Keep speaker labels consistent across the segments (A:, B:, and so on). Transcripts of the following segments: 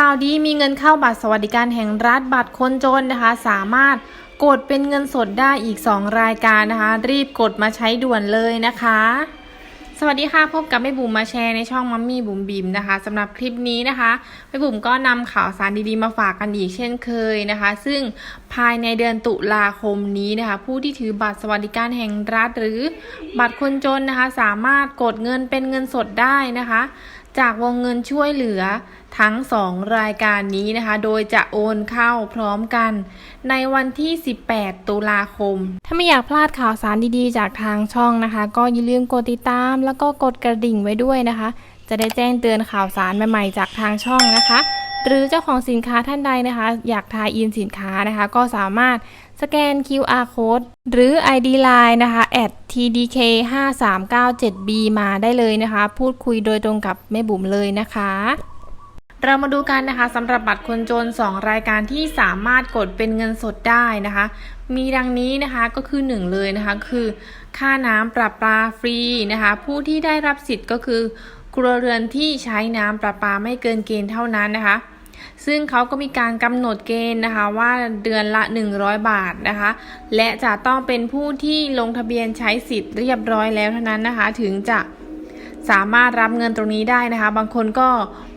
A: ข่าวดีมีเงินเข้าบัตรสวัสดิการแห่งรัฐบัตรคนจนนะคะ สามารถกดเป็นเงินสดได้อีก 2 รายการนะคะ รีบกดมาใช้ด่วนเลยนะคะ สวัสดีค่ะพบกับแม่บุ๋มมาแชร์ในช่องมัมมี่บุ๋มบิมนะคะสำหรับคลิปนี้นะคะแม่บุ๋มก็นำข่าวสารดีๆมาฝากกันอีกเช่นเคยนะคะ ซึ่งภายในเดือนตุลาคมนี้นะคะ ผู้ที่ถือบัตรสวัสดิการแห่งรัฐหรือบัตรคนจนนะคะ สามารถกดเงินเป็นเงินสดได้นะคะ จากวงเงินช่วยเหลือทั้ง 2 รายการนี้นะคะ โดยจะโอนเข้าพร้อมกัน ในวันที่ 18 ตุลาคม ถ้าไม่อยากพลาดข่าวสารดีๆ จากทางช่องนะคะ ก็อย่าลืมกดติดตาม แล้วก็กดกระดิ่งไว้ด้วยนะคะ จะได้แจ้งเตือนข่าวสารใหม่ๆ จากทางช่องนะคะ หรือเจ้าของสินค้าท่านใดนะคะ อยากทายอินสินค้านะคะ ก็สามารถ สแกน QR code หรือ ID Line นะคะ @tdk 5 3 9 7 b มาได้เลยนะคะ พูดคุยโดยตรงกับแม่บุ๋มเลยนะคะ เรามาดูกันนะคะสำหรับบัตรคนจน 2 รายการที่สามารถกดเป็นเงินสดได้นะคะ มีดังนี้นะคะก็คือ 1 เลยนะคะ คือ ค่าน้ำประปาฟรีนะคะ ผู้ที่ได้รับสิทธิ์ก็คือครัวเรือนที่ใช้น้ำประปาไม่เกินเกณฑ์เท่านั้นนะคะ ซึ่งเขาก็มีการกำหนดเกณฑ์นะคะว่าเดือนละ 100 บาทนะคะ และจะต้องเป็นผู้ที่ลงทะเบียนใช้สิทธิ์เรียบร้อยแล้วเท่านั้นนะคะ ถึงจะสามารถรับเงินตรงนี้ได้นะคะ บางคนก็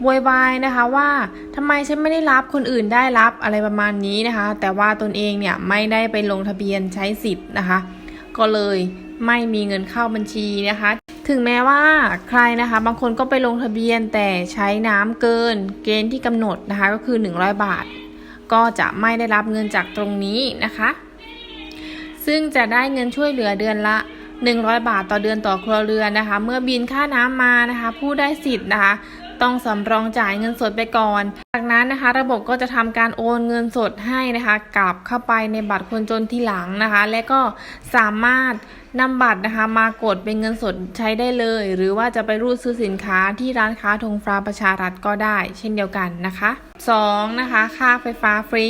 A: โวยวายนะคะว่าทำไมฉันไม่ได้รับคนอื่นได้รับอะไรประมาณนี้นะคะ แต่ว่าตนเองเนี่ยไม่ได้ไปลงทะเบียนใช้สิทธิ์นะคะ ก็เลยไม่มีเงินเข้าบัญชีนะคะ ถึงแม้ว่าใครนะคะ บางคนก็ไปลงทะเบียนแต่ใช้น้ำเกินเกณฑ์ที่กำหนดนะคะก็คือ 100 บาท ก็จะไม่ได้รับเงินจากตรงนี้นะคะ ซึ่งจะได้เงินช่วยเหลือเดือนละ 100 บาทต่อเดือนต่อครัวเรือนนะคะ เมื่อบินค่าน้ำมานะคะ ผู้ได้สิทธิ์นะคะ ต้องสำรองจ่ายเงินสดไปก่อน จากนั้นนะคะ ระบบก็จะทำการโอนเงินสดให้นะคะ กลับเข้าไปในบัตรคนจนที่หลังนะคะ และก็สามารถนำบัตรนะคะมากดเป็นเงินสดใช้ได้เลย หรือว่าจะไปรูดซื้อสินค้าที่ร้านค้าธงฟ้าประชารัฐก็ได้ เช่นเดียวกันนะคะ 2 นะคะ ค่าไฟฟ้าฟรี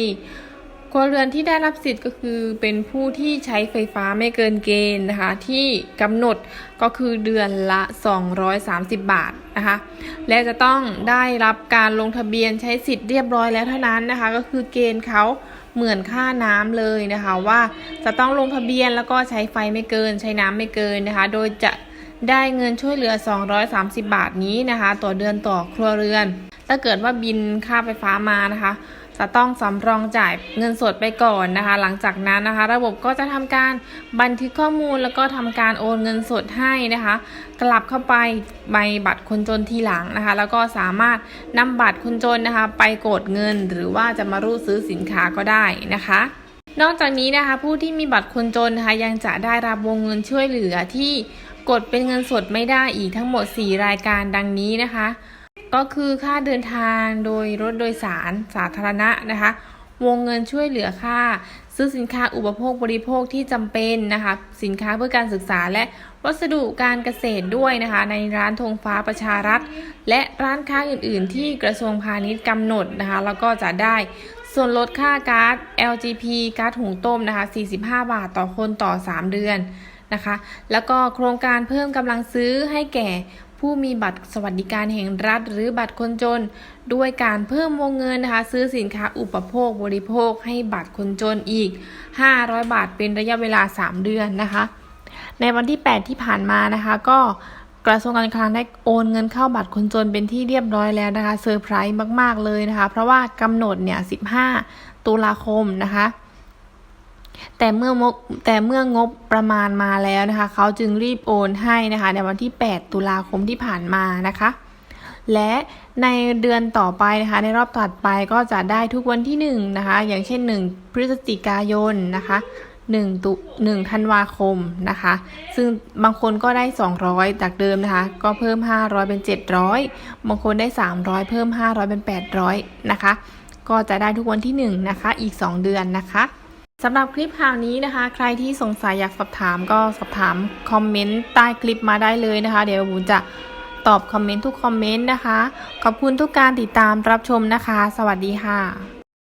A: ครัวเรือนที่ได้รับสิทธิ์ก็คือเป็นผู้ที่ใช้ไฟฟ้าไม่เกินเกณฑ์นะคะ ที่กำหนดก็คือเดือนละ 230 บาทนะคะ และจะต้องได้รับการลงทะเบียนใช้สิทธิ์เรียบร้อยแล้วเท่านั้นนะคะ ก็คือเกณฑ์เขาเหมือนค่าน้ำเลยนะคะว่าจะต้องลงทะเบียนแล้วก็ใช้ไฟไม่เกิน ใช้น้ำไม่เกินนะคะ โดยจะได้เงินช่วยเหลือ 230 บาทนี้นะคะ ต่อเดือนต่อครัวเรือน ถ้าเกิดว่าบินค่าไฟฟ้ามานะคะ จะต้องสำรองจ่ายเงินสดไปก่อนนะคะ หลังจากนั้นนะคะ ระบบก็จะทำการบันทึกข้อมูลแล้วก็ทำการโอนเงินสดให้นะคะ กลับเข้าไปใบบัตรคนจนทีหลังนะคะ แล้วก็สามารถนำบัตรคนจนนะคะ ไปกดเงินหรือว่าจะมารูดซื้อสินค้าก็ได้นะคะนอกจากนี้นะคะผู้ที่มีบัตรคนจนนะคะยังจะได้รับวงเงินช่วยเหลือที่กดเป็นเงินสดไม่ได้อีกทั้งหมด 4 รายการดังนี้นะคะ ก็คือค่าเดินทางโดยรถโดยสารสาธารณะนะคะ วงเงินช่วยเหลือค่า ซื้อสินค้าอุปโภคบริโภคที่จำเป็นนะคะ สินค้าเพื่อการศึกษาและวัสดุการเกษตรด้วยนะคะ ในร้านธงฟ้าประชารัฐ และร้านค้าอื่น ๆ ที่กระทรวงพาณิชย์กำหนดนะคะ แล้วก็จะได้ส่วนลดค่าก๊าซ LGP ก๊าซหุงต้มนะคะ 45 บาทต่อคนต่อ 3 เดือนนะคะ แล้วก็โครงการเพิ่มกำลังซื้อให้แก่ ผู้มีบัตรสวัสดิการแห่งรัฐ หรือบัตรคนจน ด้วยการเพิ่มวงเงินนะคะ ซื้อสินค้าอุปโภคบริโภคให้บัตรคนจนอีก 500 บาทเป็นระยะเวลา 3 เดือนนะคะ ในวันที่ 8 ที่ผ่านมานะคะก็กระทรวงการคลังได้โอนเงินเข้าบัตรคนจนเป็นที่เรียบร้อยแล้วนะคะเซอร์ไพรส์มาก ๆ เลยนะคะ เพราะว่ากำหนดเนี่ย 15 ตุลาคมนะคะ แต่เมื่องบแต่เมื่องบประมาณมาแล้วนะคะ เขาจึงรีบโอนให้นะคะ ในวันที่ 8 ตุลาคมที่ผ่านมานะคะ และในเดือนต่อไปนะคะ ในรอบถัดไปก็จะได้ทุกวันที่ 1 นะคะ อย่างเช่น 1 พฤศจิกายนนะคะ1ตุ1ธันวาคมนะคะ ซึ่งบางคนก็ได้ 200 จากเดิมนะคะ ก็เพิ่ม 500 เป็น 700 บางคนได้ 300 เพิ่ม 500 เป็น 800 นะคะ ก็จะได้ทุกวันที่ 1 นะคะ อีก 2 เดือนนะคะ สำหรับคลิปข่าวนี้นะคะ ใครที่สงสัยอยากสอบถามก็สอบถามคอมเมนต์ใต้คลิปมาได้เลยนะคะ เดี๋ยวบุญจะตอบคอมเมนต์ทุกคอมเมนต์นะคะ ขอบคุณทุกการติดตามรับชมนะคะ สวัสดีค่ะ